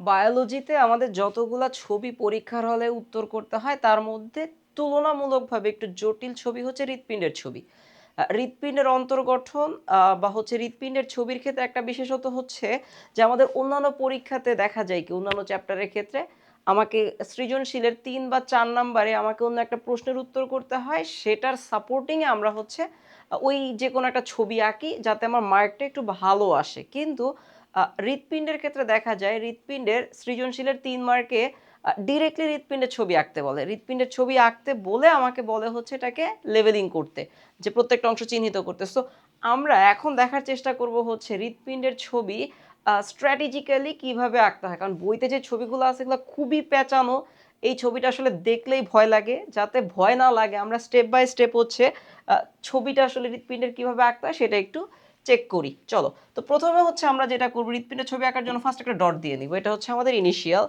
বায়োলজিতে আমাদের যতগুলা ছবি পরীক্ষার হলে উত্তর করতে হয়, তার মধ্যে তুলনামূলকভাবে একটু জটিল ছবি হচ্ছে হৃৎপিণ্ডের ছবি। হৃৎপিণ্ডের অন্তর্গঠন বা হচ্ছে হৃৎপিণ্ডের ছবির ক্ষেত্রে একটা বিশেষত হচ্ছে যে আমাদের অন্যান্য পরীক্ষাতে দেখা যায় কি, অন্যান্য চ্যাপ্টারের ক্ষেত্রে আমাকে সৃজনশীলের তিন বা চার নাম্বারে আমাকে অন্য একটা প্রশ্নের উত্তর করতে হয়, সেটার সাপোর্টিংয়ে আমরা হচ্ছে ওই যে কোনো একটা ছবি আঁকি যাতে আমার মার্কটা একটু ভালো আসে। কিন্তু হৃৎপিণ্ডের ক্ষেত্রে দেখা যায় হৃৎপিণ্ডের সৃজনশীলের তিন মার্কে ডিরেক্টলি হৃৎপিণ্ডের ছবি আঁকতে বলে। হৃৎপিণ্ডের ছবি আঁকতে বলে আমাকে বলে হচ্ছে এটাকে লেভেলিং করতে, যে প্রত্যেকটা অংশ চিহ্নিত করতে। সো আমরা এখন দেখার চেষ্টা করব হচ্ছে হৃৎপিণ্ডের ছবি স্ট্র্যাটেজিক্যালি কীভাবে আঁকতে হয়। কারণ বইতে যে ছবিগুলো আছে এগুলো খুবই পেঁচানো। এই ছবিটা আসলে দেখলেই ভয় লাগে। যাতে ভয় না লাগে, আমরা স্টেপ বাই স্টেপ হচ্ছে ছবিটা আসলে হৃৎপিণ্ডের কীভাবে আঁকতে হয় সেটা একটু চেক করি। চলো, তো প্রথমে হচ্ছে আমরা যেটা করব, হৃৎপিণ্ডের ছবি আঁকার জন্য ফার্স্ট একটা ডট দিয়ে নিব। এটা হচ্ছে আমাদের ইনিশিয়াল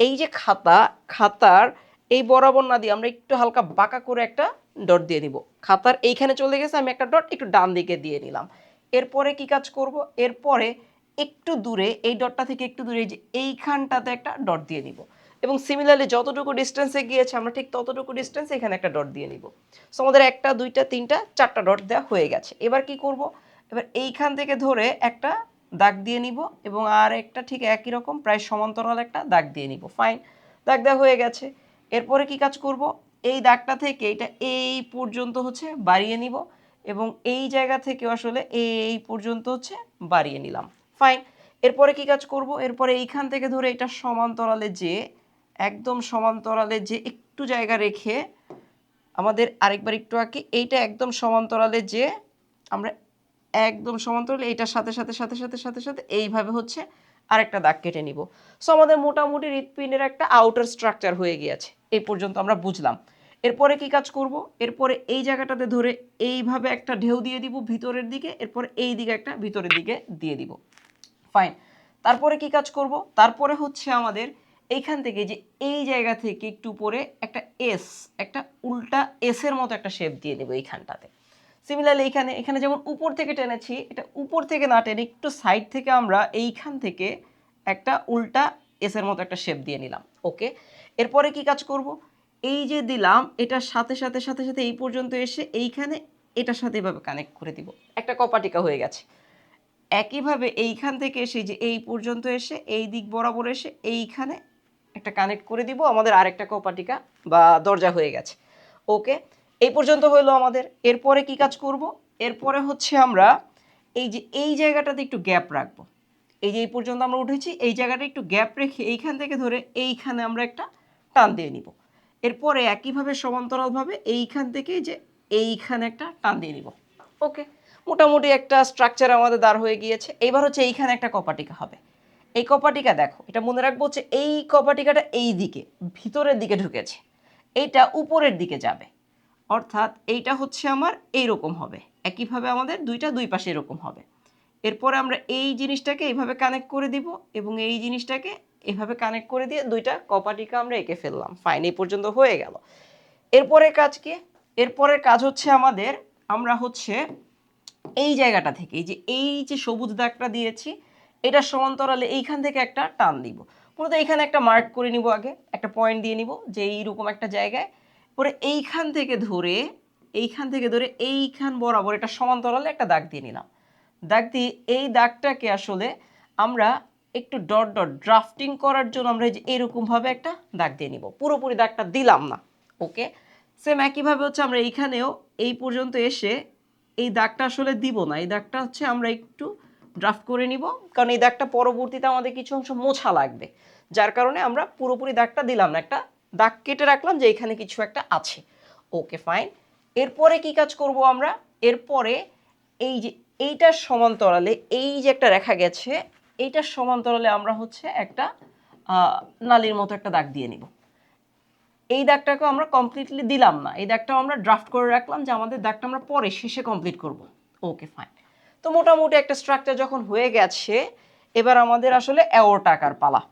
এই যে খাতা, খাতার এই বরাবর না দিয়ে আমরা একটু হালকা বাঁকা করে একটা ডট দিয়ে নিব। খাতার এইখানে চলে গেছে, আমি একটা ডট একটু ডান দিকে দিয়ে নিলাম। এরপরে কি কাজ করব? এরপরে একটু দূরে, এই ডটটা থেকে একটু দূরে যে এইখানটাতে একটা ডট দিয়ে নিব। এবং সিমিলারলি যতটুকু ডিস্টেন্সে গিয়েছে, আমরা ঠিক ততটুকু ডিস্টেন্সে এখানে একটা ডট দিয়ে নিব। সো আমাদের একটা, দুইটা, তিনটা, চারটা ডট দেওয়া হয়ে গেছে। এবার কি করব? এবার এইখান থেকে ধরে একটা দাগ দিয়ে নিব এবং আর একটা ঠিক একই রকম, প্রায় সমান্তরাল একটা দাগ দিয়ে নিব। ফাইন দাগ দেওয়া হয়ে গেছে। এরপরে কি কাজ করব? এই দাগটা থেকে এটা এই পর্যন্ত হচ্ছে বাড়িয়ে নিব এবং এই জায়গা থেকে আসলে এই পর্যন্ত হচ্ছে বাড়িয়ে নিলাম। ফাইন এরপরে কি কাজ করব? এরপরে এইখান থেকে ধরে এটা সমান্তরালে যে, একদম সমান্তরালে যে একটু জায়গা রেখে আমাদের আরেকবার একটু আঁকি, এইটা একদম সমান্তরালে যে আমরা একদম সমান্তরালে এইটার সাথে সাথে সাথে সাথে সাথে সাথে এইভাবে হচ্ছে আরেকটা দাগ কেটে নিব। সো আমাদের মোটামুটি হৃৎপিণ্ডের একটা আউটার স্ট্রাকচার হয়ে গিয়েছে। এই পর্যন্ত আমরা বুঝলাম। এরপরে কি কাজ করব? এরপরে এই জায়গাটাতে ধরে এইভাবে একটা ঢেউ দিয়ে দিব ভিতরের দিকে, এরপরে এই দিকে একটা ভিতরের দিকে দিয়ে দিব। ফাইন তারপরে কি কাজ করব? তারপরে হচ্ছে আমাদের এইখান থেকে যে এই জায়গা থেকে একটু পরে একটা এস একটা উল্টা এসের মতো একটা শেপ দিয়ে দেবো এইখানটাতে। সিমিলারলি এখানে এখানে যেমন উপর থেকে টেনেছি, এটা উপর থেকে না টেনে একটু সাইড থেকে আমরা এইখান থেকে একটা উল্টা এসের মতো একটা শেপ দিয়ে নিলাম ওকে এরপরে কি কাজ করব? এই যে দিলাম, এটার সাথে সাথে সাথে সাথে এই পর্যন্ত এসে এইখানে এটার সাথে এভাবে কানেক্ট করে দিব। একটা কপাটিকা হয়ে গেছে। একইভাবে এইখান থেকে এসে যে এই পর্যন্ত এসে এই দিক বরাবর এসে এইখানে একটা কানেক্ট করে দিব, আমাদের আরেকটা কপাটিকা বা দরজা হয়ে গেছে ওকে এই পর্যন্ত হলো আমাদের। এরপরে কি কাজ করব? এরপরে হচ্ছে আমরা এই যে, এই জায়গাটাতে একটু গ্যাপ রাখব। এই যে, এই পর্যন্ত আমরা উঠেছি, এই জায়গাটা একটু গ্যাপ রেখে এইখান থেকে ধরে এইখানে আমরা একটা টান দিয়ে নিব। এরপরে একইভাবে সমান্তরালভাবে এইখান থেকে যে এইখানে একটা টান দিয়ে নিব। ওকে, মোটামুটি একটা স্ট্রাকচার আমাদের দাঁড় হয়ে গিয়েছে। এবার হচ্ছে এইখানে একটা কপাটিকা হবে। এই কপাটিকা দেখো, এটা মনে রাখব হচ্ছে এই কপাটিকাটা এই দিকে ভিতরের দিকে ঢুকেছে। এইটা উপরের দিকে যাবে। অর্থাৎ এইটা হচ্ছে আমার এইরকম হবে। একইভাবে আমাদের দুইটা দুই পাশে এরকম হবে। এরপরে আমরা এই জিনিসটাকে এইভাবে কানেক্ট করে দিব এবং এই জিনিসটাকে এভাবে কানেক্ট করে দিয়ে দুইটা কপাটিকে আমরা এঁকে ফেললাম। ফাইন এই পর্যন্ত হয়ে গেল। এরপরে কাজ কি? এরপরের কাজ হচ্ছে আমাদের, আমরা হচ্ছে এই জায়গাটা থেকে যে এই যে সবুজ দাগটা দিয়েছি, এটা সমান্তরালে এইখান থেকে একটা টান দিব। মূলত এইখানে একটা মার্ক করে নিব আগে, একটা পয়েন্ট দিয়ে নিব যে এইরকম একটা জায়গায় পরে এইখান থেকে ধরে, এইখান থেকে ধরে এইখান বরাবর এটা সমান্তরালে একটা দাগ দিয়ে নিলাম। দাগ দিয়ে এই দাগটাকে আসলে আমরা একটু ডট ডট ড্রাফটিং করার জন্য আমরা যে এরকমভাবে একটা দাগ দিয়ে নিব। পুরোপুরি দাগটা দিলাম না। ওকে? সেম একইভাবে হচ্ছে আমরা এইখানেও এই পর্যন্ত এসে এই দাগটা আসলে দিব না। এই দাগটা হচ্ছে আমরা একটু ড্রাফট করে নিব। কারণ এই দাগটা পরবর্তীতে আমাদের কিছু অংশ মোছা লাগবে। যার কারণে আমরা পুরোপুরি দাগটা দিলাম না। একটা দাগ কেটে রাখলাম যে এখানে কিছু একটা আছে। ওকে ফাইন এরপরে কি কাজ করব আমরা? এরপরে এই যে এইটার সমান্তরালে এই যে একটা রেখা গেছে, এইটার সমান্তরালে আমরা হচ্ছে একটা নালির মতো একটা দাগ দিয়ে নিব। এই দাগটাকে আমরা কমপ্লিটলি দিলাম না। এই দাগটাও আমরা ড্রাফট করে রাখলাম যে আমাদের দাগটা আমরা পরে শেষে কমপ্লিট করব। ওকে ফাইন তো মোটামুটি একটা স্ট্রাকচার যখন হয়ে গেছে, এবার আমাদের আসলে অ্যাওরটাকার পালা।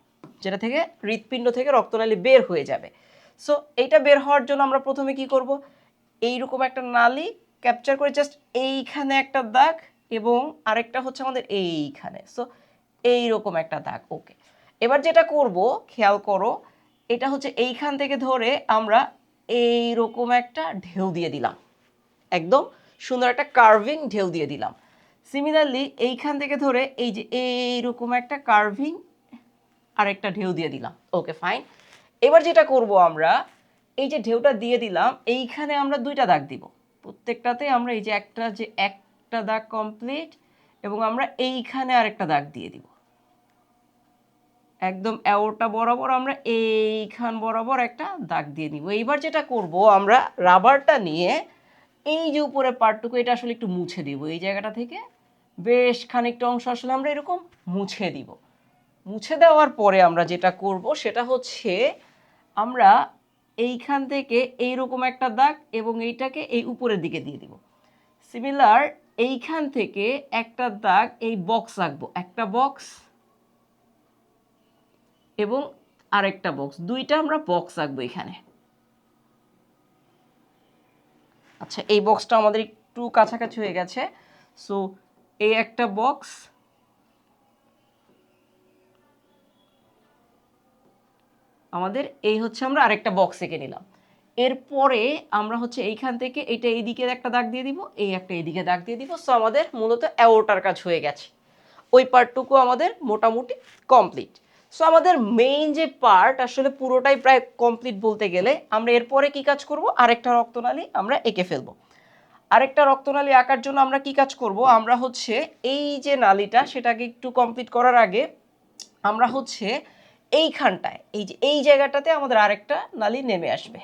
যেটা থেকে হৃৎপিণ্ড থেকে রক্তনালী বের হয়ে যাবে। সো এইটা বের হওয়ার জন্য আমরা প্রথমে কি করব? এইরকম একটা নালি ক্যাপচার করে জাস্ট এইখানে একটা দাগ এবং আরেকটা হচ্ছে আমাদের এইখানে। সো এইরকম একটা দাগ ওকে এবার যেটা করব, খেয়াল করো, এটা হচ্ছে এইখান থেকে ধরে আমরা এই রকম একটা ঢেউ দিয়ে দিলাম। একদম সুন্দর একটা কার্ভিং ঢেউ দিয়ে দিলাম। সিমিলারলি এইখান থেকে ধরে এই যে এইরকম একটা কার্ভিং আর একটা ঢেউ দিয়ে দিলাম। ওকে ফাইন এবার যেটা করব আমরা, এই যে ঢেউটা দিয়ে দিলাম, এইখানে আমরা দুইটা দাগ দিব। প্রত্যেকটাতে আমরা এই যে একটা যে একটা দাগ কমপ্লিট এবং আমরা এইখানে আরেকটা দাগ দিয়ে দিব। একদম অ্যাওটা বরাবর আমরা এইখান বরাবর একটা দাগ দিয়ে নিব। এইবার যেটা করব আমরা রাবারটা নিয়ে এই যে উপরে পার্টটুকু এটা আসলে একটু মুছে দিব। এই জায়গাটা থেকে বেশ খানিকটা অংশ আসলে আমরা এরকম মুছে দিব। মুছে দেওয়ার পরে আমরা যেটা করব সেটা হচ্ছে আমরা এইখান থেকে এইরকম একটা দাগ এবং এইটাকে এই উপরের দিকে দিয়ে দিব। সিমিলার এইখান থেকে একটা দাগ এই বক্স আঁকবো। একটা বক্স এবং আরেকটা বক্স দুইটা আমরা বক্স আঁকবো এখানে। আচ্ছা এই বক্সটা আমাদের একটু কাছাকাছি হয়ে গেছে। সো এই একটা বক্স আমাদের এই হচ্ছে আমরা আরেকটা বক্স এঁকে নিলাম। এরপরে আমরা হচ্ছে এইখান থেকে এইটা এইদিকে একটা দাগ দিয়ে দিব, এই একটা এইদিকে দাগ দিয়ে দিব। সো আমাদের মূলত অ্যাওটার কাজ হয়ে গেছে। ওই পার্টটুকু আমাদের মোটামুটি কমপ্লিট সো আমাদের মেইন যে পার্ট আসলে পুরোটাই প্রায় কমপ্লিট বলতে গেলে, আমরা এরপরে কি কাজ করব? আরেকটা রক্তনালী আমরা এঁকে ফেলব। আরেকটা রক্তনালী আঁকার জন্য আমরা কি কাজ করব? আমরা হচ্ছে এই যে নালীটা, সেটাকে একটু কমপ্লিট করার আগে আমরা হচ্ছে এইখানটায়, এই যে এই জায়গাটাতে আমাদের আরেকটা নালি নেমে আসবে।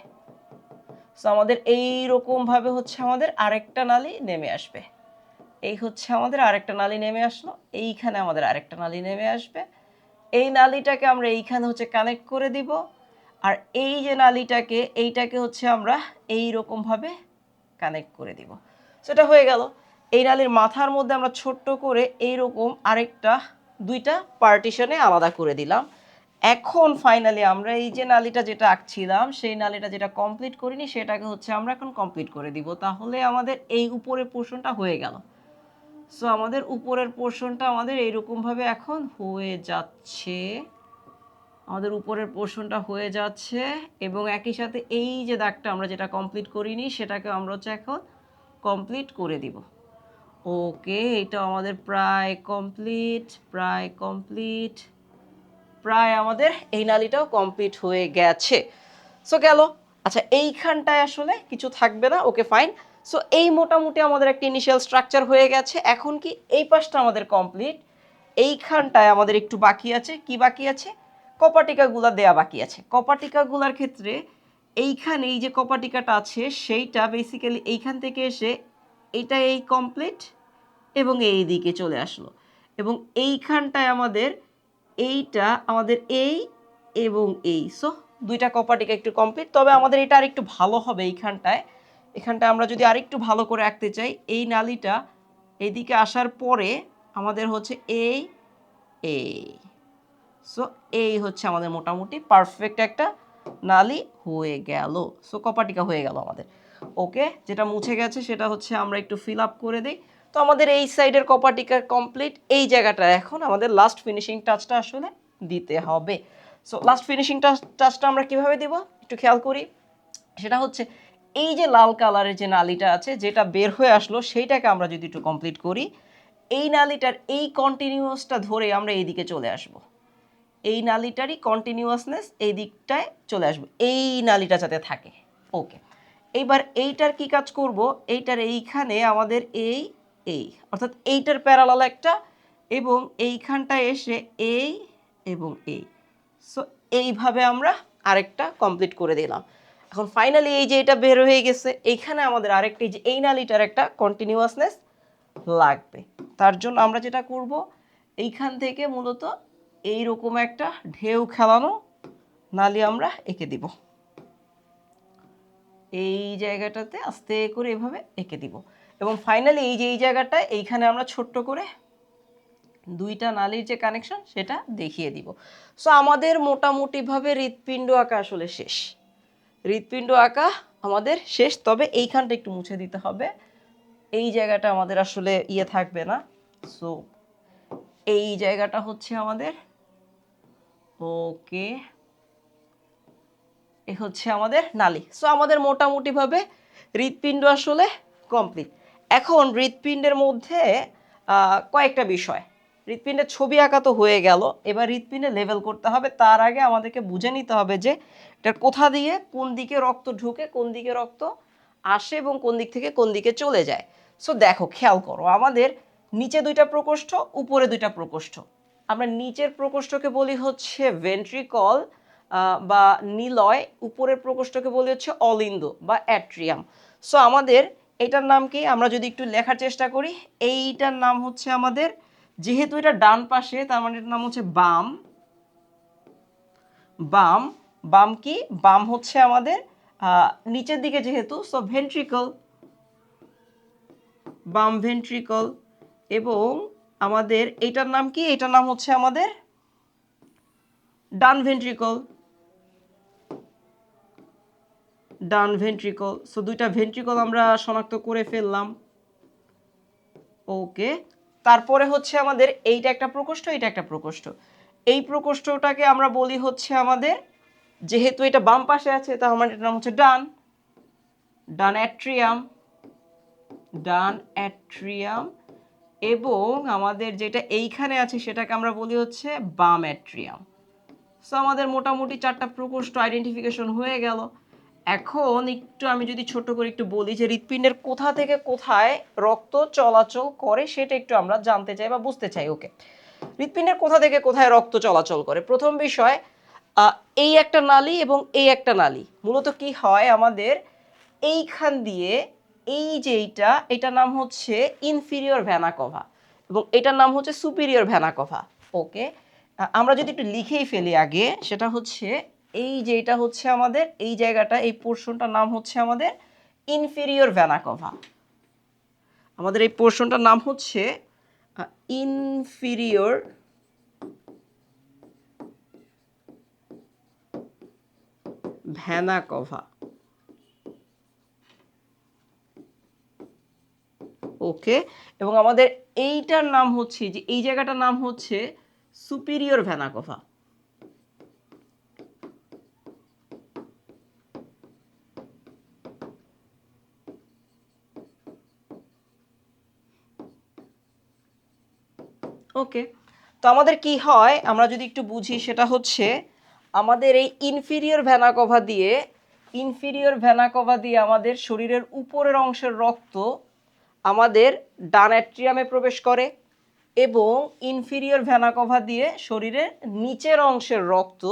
সো আমাদের এই রকম ভাবে হচ্ছে আমাদের আরেকটা নালি নেমে আসবে। এই হচ্ছে আমাদের আরেকটা নালি নেমে আসলো, এইখানে আমাদের আরেকটা নালি নেমে আসবে। এই নালিটাকে আমরা এইখানে হচ্ছে কানেক্ট করে দিব। আর এই যে নালিটাকে, এইটাকে হচ্ছে আমরা এই রকম ভাবে কানেক্ট করে দিব। সেটা হয়ে গেল। এই নালির মাথার মধ্যে আমরা ছোট্ট করে এইরকম আরেকটা, দুইটা পার্টিশনে আলাদা করে দিলাম। এখন ফাইনালি আমরা এই যে নালীটা যেটা আঁকছিলাম, সেই নালীটা যেটা কমপ্লিট করিনি, সেটাকে হচ্ছে আমরা এখন কমপ্লিট করে দিব। তাহলে আমাদের এই উপরের পোর্শনটা হয়ে গেল। সো আমাদের উপরের পোর্শনটা আমাদের এইরকমভাবে এখন হয়ে যাচ্ছে। আমাদের উপরের পোর্শনটা হয়ে যাচ্ছে এবং একই সাথে এই যে দাগটা আমরা যেটা কমপ্লিট করিনি, সেটাকে আমরা হচ্ছে এখন কমপ্লিট করে দিব। ওকে এটা আমাদের প্রায় কমপ্লিট প্রায় কমপ্লিট প্রায় আমাদের এই নালীটাও কমপ্লিট হয়ে গেছে। সো গেল। আচ্ছা এইখানটায় আসলে কিছু থাকবে না। ওকে ফাইন সো এই মোটামুটি আমাদের একটা ইনিশিয়াল স্ট্রাকচার হয়ে গেছে। এখন কি এই পাশটা আমাদের কমপ্লিট এইখানটায় আমাদের একটু বাকি আছে। কি বাকি আছে? কপাটিকাগুলা দেয়া বাকি আছে। কপাটিকাগুলার ক্ষেত্রে এইখানে এই যে কপাটিকাটা আছে, সেইটা বেসিক্যালি এইখান থেকে এসে এইটা এই কমপ্লিট এবং এই দিকে চলে আসলো। এবং এইখানটায় আমাদের এইটা আমাদের এই এবং এই। সো দুইটা কপাটিকা একটু কমপ্লিট তবে আমাদের এটা আর একটু ভালো হবে এইখানটায়। এখানটায় আমরা যদি আরেকটু ভালো করে আঁকতে চাই, এই নালিটা এইদিকে আসার পরে আমাদের হচ্ছে এই এই সো এই হচ্ছে আমাদের মোটামুটি পারফেক্ট একটা নালি হয়ে গেল। সো কপাটিকা হয়ে গেল আমাদের। ওকে যেটা মুছে গেছে সেটা হচ্ছে আমরা একটু ফিল আপ করে দিই। তো আমাদের এই সাইডের কপাটিকা কমপ্লিট এই জায়গাটা এখন আমাদের লাস্ট ফিনিশিং টাচটা আসলে দিতে হবে। সো লাস্ট ফিনিশিং টাচ টাচটা আমরা কীভাবে দিব? একটু খেয়াল করি। সেটা হচ্ছে এই যে লাল কালারের যে নালিটা আছে, যেটা বের হয়ে আসলো, সেইটাকে আমরা যদি একটু কমপ্লিট করি, এই নালিটার এই কন্টিনিউয়াসটা ধরে আমরা এই দিকে চলে আসব। এই নালিটারই কন্টিনিউয়াসনেস এই দিকটায় চলে আসবে। এই নালিটা যাতে থাকে। ওকে এইবার এইটার কি কাজ করব? এইটার এইখানে আমাদের এই এই, অর্থাৎ এইটার প্যারালাল একটা, এবং এইখানটায় এসে এই এবং এই সো এইভাবে আমরা আরেকটা কমপ্লিট করে দিলাম। এখন ফাইনালি এই যে এটা বের হয়ে গেছে, এইখানে আমাদের আরেকটা যে এই নালিটার একটা কন্টিনিউয়াসনেস লাগবে। তার জন্য আমরা যেটা করব, এইখান থেকে মূলত এই রকম একটা ঢেউ খেলানো নালি আমরা এঁকে দিব। এই জায়গাটাতে আস্তে করে এভাবে এঁকে দিব। এবং ফাইনালি এই যে, এই জায়গাটা, এইখানে আমরা ছোট্ট করে দুইটা নালীর যে কানেকশন সেটা দেখিয়ে দিব। সো আমাদের মোটামুটিভাবে হৃৎপিণ্ড আঁকা আসলে শেষ। হৃৎপিণ্ড আঁকা আমাদের শেষ, তবে এইখানটা একটু মুছে দিতে হবে। এই জায়গাটা আমাদের আসলে ইয়ে থাকবে না। সো এই জায়গাটা হচ্ছে আমাদের। ওকে এ হচ্ছে আমাদের নালী। সো আমাদের মোটামুটিভাবে হৃৎপিণ্ড আসলে কমপ্লিট এখন হৃৎপিণ্ডের মধ্যে কয়েকটা বিষয়। হৃৎপিণ্ডের ছবি আঁকা তো হয়ে গেল। এবার হৃৎপিণ্ডে লেভেল করতে হবে। তার আগে আমাদেরকে বুঝে নিতে হবে যে এটার কোথা দিয়ে কোন দিকে রক্ত ঢুকে, কোন দিকে রক্ত আসে এবং কোন দিক থেকে কোন দিকে চলে যায়। সো দেখো, খেয়াল করো, আমাদের নিচে দুইটা প্রকোষ্ঠ, উপরে দুইটা প্রকোষ্ঠ। আমরা নিচের প্রকোষ্ঠকে বলি হচ্ছে ভেন্ট্রিকল বা নিলয় উপরের প্রকোষ্ঠকে বলি হচ্ছে অলিন্দ বা অ্যাট্রিয়াম। সো আমাদের এটার নাম কি? আমরা যদি একটু লেখার চেষ্টা করি, এইটার নাম হচ্ছে আমাদের, যেহেতু এটা ডান পাশে, তার মানে এটার নাম হচ্ছে বাম। বাম বাম কি? বাম হচ্ছে আমাদের নিচের দিকে যেহেতু সো ভেন্ট্রিকল বাম ভেন্ট্রিকল এবং আমাদের, এটার নাম কি? এটার নাম হচ্ছে আমাদের ডান ভেন্ট্রিকল ডান ভেন্ট্রিকল সো দুইটা ভেন্ট্রিকল আমরা শনাক্ত করে ফেললাম। ওকে তারপরে হচ্ছে আমাদের এইটা একটা প্রকোষ্ঠ, এইটা একটা প্রকোষ্ঠ। এই প্রকোষ্ঠটাকে আমরা বলি হচ্ছে আমাদের, যেহেতু এটা বাম পাশে আছে তার মানে এটার নাম হচ্ছে ডান। ডান অ্যাট্রিয়াম ডান অ্যাট্রিয়াম এবং আমাদের যেটা এইখানে আছে, সেটাকে আমরা বলি হচ্ছে বাম অ্যাট্রিয়াম সো আমাদের মোটামুটি চারটা প্রকোষ্ঠ আইডেন্টিফিকেশন হয়ে গেল। এখন একটু আমি যদি ছোট করে একটু বলি যে হৃৎপিণ্ডের কোথা থেকে কোথায় রক্ত চলাচল করে সেটা একটু আমরা জানতে চাই বা বুঝতে চাই, ওকে? হৃৎপিণ্ডের কোথা থেকে কোথায় রক্ত চলাচল করে? প্রথম বিষয় এই একটা নালী এবং এই একটা নালী। মূলত কি হয় আমাদের? এইখান দিয়ে এই যে এইটা, এটার নাম হচ্ছে ইনফিরিয়র ভ্যানাকভা এবং এটার নাম হচ্ছে সুপিরিয়র ভ্যানাকভা ওকে? আমরা যদি একটু লিখেই ফেলি আগে, সেটা হচ্ছে এই যে এটা হচ্ছে আমাদের, এই জায়গাটা, এই পোর্শনটার নাম হচ্ছে আমাদের ইনফিরিয়র ভ্যানাকভা আমাদের এই পোর্শনটার নাম হচ্ছে ইনফিরিয়র ভ্যানাকভা ওকে এবং আমাদের এইটার নাম হচ্ছে যে এই জায়গাটার নাম হচ্ছে সুপিরিয়র ভ্যানাকোভা ওকে তো আমাদের কি হয়, আমরা যদি একটু বুঝি, সেটা হচ্ছে আমাদের এই ইনফিরিয়র ভ্যানাকোভা দিয়ে ইনফিরিয়র ভ্যানাকোভা দিয়ে আমাদের শরীরের উপরের অংশের রক্ত আমাদের ডান প্রবেশ করে এবং ইনফিরিয়র ভ্যানাকোভা দিয়ে শরীরের নিচের অংশের রক্ত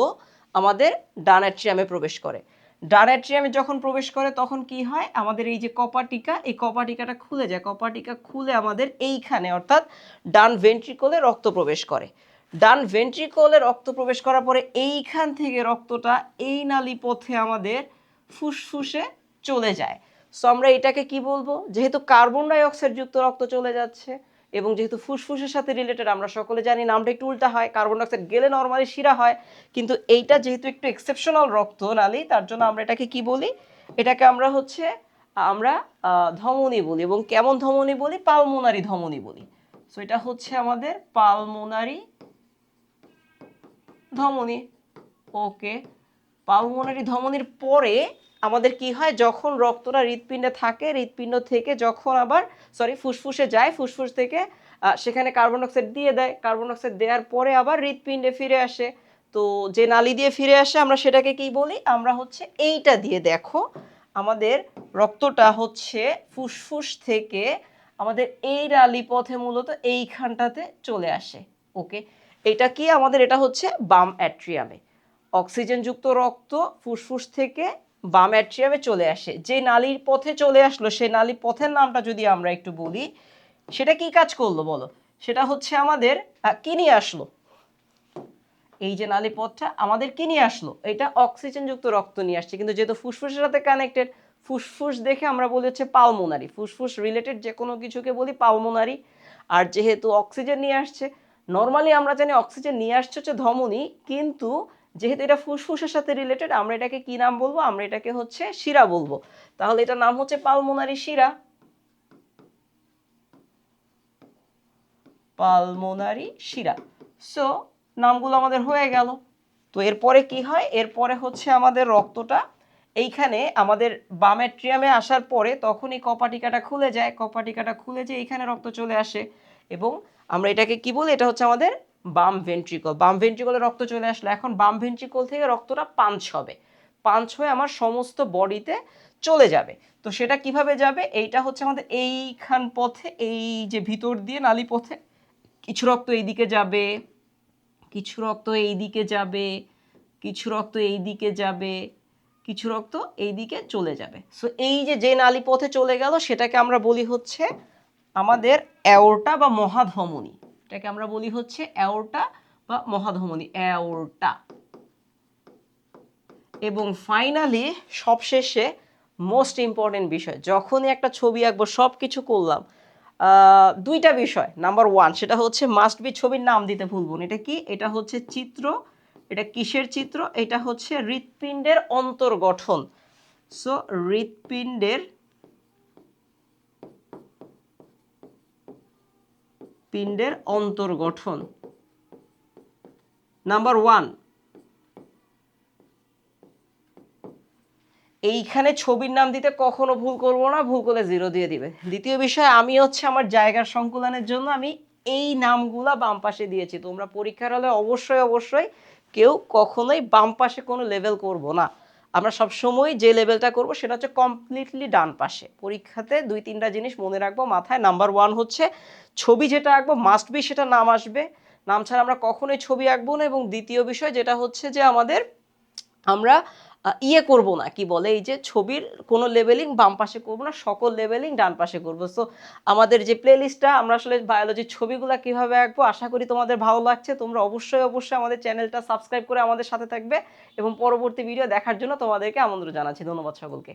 আমাদের ডান প্রবেশ করে। ডান অ্যাট্রিয়ামে যখন প্রবেশ করে তখন কি হয়? আমাদের এই যে কপাটিকা এই কপাটিকাটা খুলে যায়। কপাটিকা খুলে আমাদের এইখানে, অর্থাৎ ডান ভেন্ট্রিকলে রক্ত প্রবেশ করে। ডান ভেন্ট্রিকলে রক্ত প্রবেশ করার পরে এইখান থেকে রক্তটা এই নালী পথে আমাদের ফুসফুসে চলে যায়। সো আমরা এটাকে কি বলব? যেহেতু কার্বন ডাই অক্সাইড যুক্ত রক্ত চলে যাচ্ছে এবং যেহেতু ফুসফুসের সাথে রিলেটেড আমরা সকলে জানি নামটা একটু উল্টা হয় কার্বন ডাই অক্সাইড গেলে নর্মালি শিরা হয়, কিন্তু এইটা যেহেতু একটু এক্সেপশনাল রক্ত নালী, তার জন্য আমরা এটাকে কি বলি? এটাকে আমরা হচ্ছে, আমরা ধমনী বলি এবং কেমন ধমনী বলি? পালমোনারি ধমনী বলি। সো এটা হচ্ছে আমাদের পালমোনারি ধমনী। ওকে পালমোনারি ধমনীর পরে আমাদের কি হয়, যখন রক্তটা হৃৎপিণ্ডে থাকে, হৃৎপিণ্ড থেকে যখন আবার সরি ফুসফুসে যায়, ফুসফুস থেকে সেখানে কার্বন অক্সাইড দিয়ে দেয়। কার্বন অক্সাইড দেওয়ার পরে আবার হৃৎপিণ্ডে ফিরে আসে। তো যে নালি দিয়ে ফিরে আসে, আমরা সেটাকে কি বলি? আমরা হচ্ছে এইটা দিয়ে দেখো, আমাদের রক্তটা হচ্ছে ফুসফুস থেকে আমাদের এই নালী পথে মূলত এইখানটাতে চলে আসে। ওকে? এটা কি? আমাদের এটা হচ্ছে বাম অ্যাট্রিয়ামে। অক্সিজেনযুক্ত রক্ত ফুসফুস থেকে বাম অ্যাট্রিয়ামে চলে আসে। যে নালীর পথে চলে আসলো সেই নালী পথের নামটা যদি আমরা একটু বলি, সেটা কি কাজ করল বলো? সেটা হচ্ছে আমাদের কি নিয়ে আসলো? এই যে নালী পথটা আমাদের কি নিয়ে আসলো? এটা অক্সিজেনযুক্ত রক্ত নিয়ে আসছে। কিন্তু যেহেতু ফুসফুসের সাথে কানেক্টেড ফুসফুস দেখে আমরা বলি হচ্ছে পালমোনারি ফুসফুস রিলেটেড যে কোনো কিছুকে বলি পালমোনারি আর যেহেতু অক্সিজেন নিয়ে আসছে নর্মালি আমরা জানি অক্সিজেন নিয়ে আসছে হচ্ছে ধমনী, কিন্তু যেহেতু এটা ফুসফুসের সাথে রিলেটেড আমরা এটাকে কি নাম বলব? আমরা এটাকে হচ্ছে শিরা বলব। তাহলে এটার নাম হচ্ছে পালমোনারি শিরা। পালমোনারি শিরা। সো নামগুলো আমাদের হয়ে গেল। তো এরপরে কি হয়? এরপরে হচ্ছে আমাদের রক্তটা এইখানে আমাদের বামেট্রিয়ামে আসার পরে তখন এই কপাটিকাটা খুলে যায়। কপাটিকাটা খুলে যে এইখানে রক্ত চলে আসে। এবং আমরা এটাকে কি বলি? এটা হচ্ছে আমাদের বাম ভেন্ট্রিকল বাম ভেন্ট্রিকলে রক্ত চলে আসলো এখন বাম ভেন্ট্রিকল থেকে রক্তটা পাঞ্চ হবে। পাঞ্চ হয়ে আমার সমস্ত বডিতে চলে যাবে। তো সেটা কীভাবে যাবে? এইটা হচ্ছে আমাদের এইখান পথে, এই যে ভিতর দিয়ে নালী পথে। কিছু রক্ত এইদিকে যাবে, কিছু রক্ত এই দিকে যাবে, কিছু রক্ত এই দিকে যাবে, কিছু রক্ত এই দিকে চলে যাবে। সো এই যে যে নালী পথে চলে গেল, সেটাকে আমরা বলি হচ্ছে আমাদের অ্যাওরটা বা মহাধমনী। এটাকে আমরা বলি হচ্ছে অ্যাওরটা বা মহাধমনী, অ্যাওরটা। এবং ফাইনালি সবশেষে মোস্ট ইম্পর্টেন্ট বিষয়, যখনই একটা ছবি আঁকবো সব কিছু করলাম দুইটা বিষয়। নাম্বার ওয়ান সেটা হচ্ছে মাস্ট বি ছবির নাম দিতে ভুলবো না। এটা কি? এটা হচ্ছে চিত্র, এটা কিসের চিত্র? এটা হচ্ছে হৃৎপিণ্ডের অন্তর্গঠন। সো হৃৎপিণ্ডের পিণ্ডের অন্তর্গঠন নাম্বার ওয়ান এইখানে ছবির নাম দিতে কখনো ভুল করব না, ভুল করলে জিরো দিয়ে দিবে। দ্বিতীয় বিষয়, আমি হচ্ছে আমার জায়গার সংকুলনের জন্য আমি এই নামগুলা বাম পাশে দিয়েছি। তোমরা পরীক্ষার হলে অবশ্যই অবশ্যই কেউ কখনোই বাম পাশে কোনো লেভেল করব না। আমরা সব সময় যে লেভেলটা করব সেটা হচ্ছে কমপ্লিটলি ডান পাশে। পরীক্ষাতে দুই তিনটা জিনিস মনে রাখব, মাথায় নাম্বার ওয়ান হচ্ছে ছবি যেটা আঁকবো মাস্ট বি সেটা নাম আসবে। নাম ছাড়া আমরা কখনোই ছবি আঁকবো না এবং দ্বিতীয় বিষয় যেটা হচ্ছে যে আমাদের আমরা ইয়ে করব না, কি বলে, এই যে ছবির কোনো লেভেলিং বাম পাশে করব না, সকল লেভেলিং ডান পাশে করব। সো আমাদের যে প্লেলিস্টটা আমরা আসলে বায়োলজির ছবিগুলো কীভাবে আঁকবো, আশা করি তোমাদের ভালো লাগছে। তোমরা অবশ্যই অবশ্যই আমাদের চ্যানেলটা সাবস্ক্রাইব করে আমাদের সাথে থাকবে এবং পরবর্তী ভিডিও দেখার জন্য তোমাদেরকে আমন্ত্রণ জানাচ্ছি। ধন্যবাদ সকলকে।